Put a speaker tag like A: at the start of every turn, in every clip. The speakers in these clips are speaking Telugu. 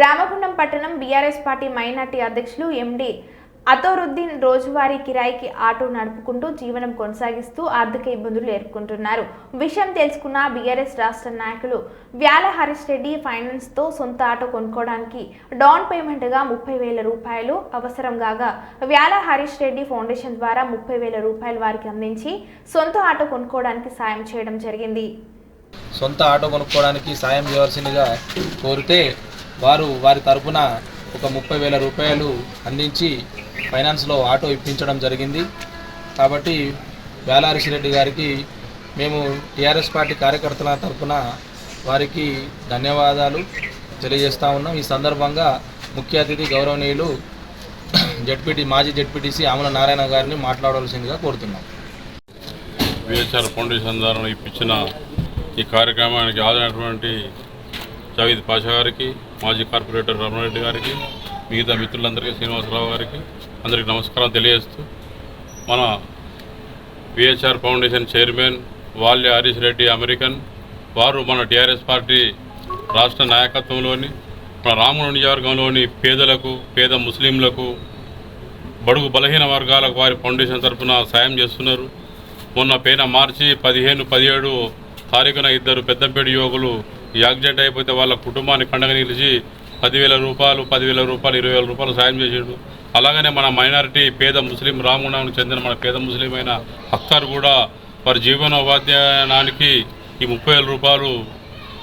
A: రామగుండం పట్టణం బీఆర్ఎస్ పార్టీ మైనార్టీ అధ్యక్షులు ఎండి అతోరుద్దీన్ రోజువారీ కిరాయికి ఆటో నడుపుకుంటూ జీవనం కొనసాగిస్తూ ఆర్థిక ఇబ్బందులు ఎదుర్కొంటున్నారు. విషయం తెలుసుకున్న బీఆర్ఎస్ రాష్ట్ర నాయకులు వ్యాల హరీష్ రెడ్డి ఫైనాన్స్తో సొంత ఆటో కొనుక్కోవడానికి డౌన్ పేమెంట్గా ముప్పై వేల రూపాయలు అవసరం కాగా వ్యాల హరీష్ రెడ్డి ఫౌండేషన్ ద్వారా ముప్పై వేల రూపాయలు వారికి అందించి సొంత ఆటో కొనుక్కోవడానికి సాయం చేయడం జరిగింది.
B: సొంత ఆటో కొనుక్కోవడానికి సాయం చేయవలసిందిగా కోరితే వారు వారి తరపున ఒక ముప్పై వేల రూపాయలు అందించి ఫైనాన్స్లో ఆటో ఇప్పించడం జరిగింది. కాబట్టి వేలారిషి రెడ్డి గారికి మేము టీఆర్ఎస్ పార్టీ కార్యకర్తల తరపున వారికి ధన్యవాదాలు తెలియజేస్తా ఉన్నాం. ఈ సందర్భంగా ముఖ్య అతిథి గౌరవనీయులు జడ్పీటీ మాజీ జడ్పీటీసీ ఆమల నారాయణ గారిని మాట్లాడవలసిందిగా కోరుతున్నాం.
C: విహెచ్ఆర్ ఫౌండేషన్ ద్వారా ఇప్పించిన ఈ కార్యక్రమానికి ఆదరైనటువంటి జావీద్ పాషా గారికి మాజీ కార్పొరేటర్ రమణారెడ్డి గారికి మిగతా మిత్రులందరికీ శ్రీనివాసరావు గారికి అందరికీ నమస్కారం తెలియజేస్తూ మన విహెచ్ఆర్ ఫౌండేషన్ చైర్మన్ వాల్య హరీష్ రెడ్డి అమెరికన్ వారు మన టీఆర్ఎస్ పార్టీ రాష్ట్ర నాయకత్వంలోని మన రామగుండ నియోజకవర్గంలోని పేదలకు పేద ముస్లింలకు బడుగు బలహీన వర్గాలకు వారి ఫౌండేషన్ తరఫున సాయం చేస్తున్నారు. మొన్న పైన మార్చి పదిహేను పదిహేడు తారీఖున ఇద్దరు పెద్దంపేట యువకులు యాక్సిడెంట్ అయిపోతే వాళ్ళ కుటుంబాన్ని పండగ నిలిచి పదివేల రూపాయలు పదివేల రూపాయలు ఇరవై వేల రూపాయలు సాయం చేసిండు. అలాగనే మన మైనారిటీ పేద ముస్లిం రామగుండానికి చెందిన మన పేద ముస్లిం అయిన అఖ్తర్ కూడా వారి జీవనోపాధ్యాయానికి ఈ ముప్పై వేల రూపాయలు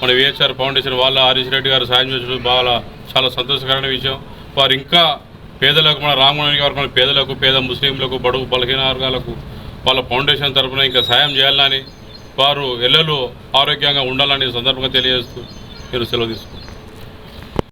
C: మన విహెచ్ఆర్ ఫౌండేషన్ వాళ్ళ హరీష్ రెడ్డి గారు సాయం చేసిన బాగా చాలా సంతోషకరమైన విషయం. వారు ఇంకా పేదలకు మన రామగుణానికి వారు మన పేదలకు పేద ముస్లింలకు బడుగు బలహీన వర్గాలకు వాళ్ళ ఫౌండేషన్ తరఫున ఇంకా సాయం చేయాలని వారు ఎల్లలు ఆరోగ్యంగా ఉండాలని సందర్భంగా తెలియజేస్తూ మీరు సెలవు తీసుకుంటారు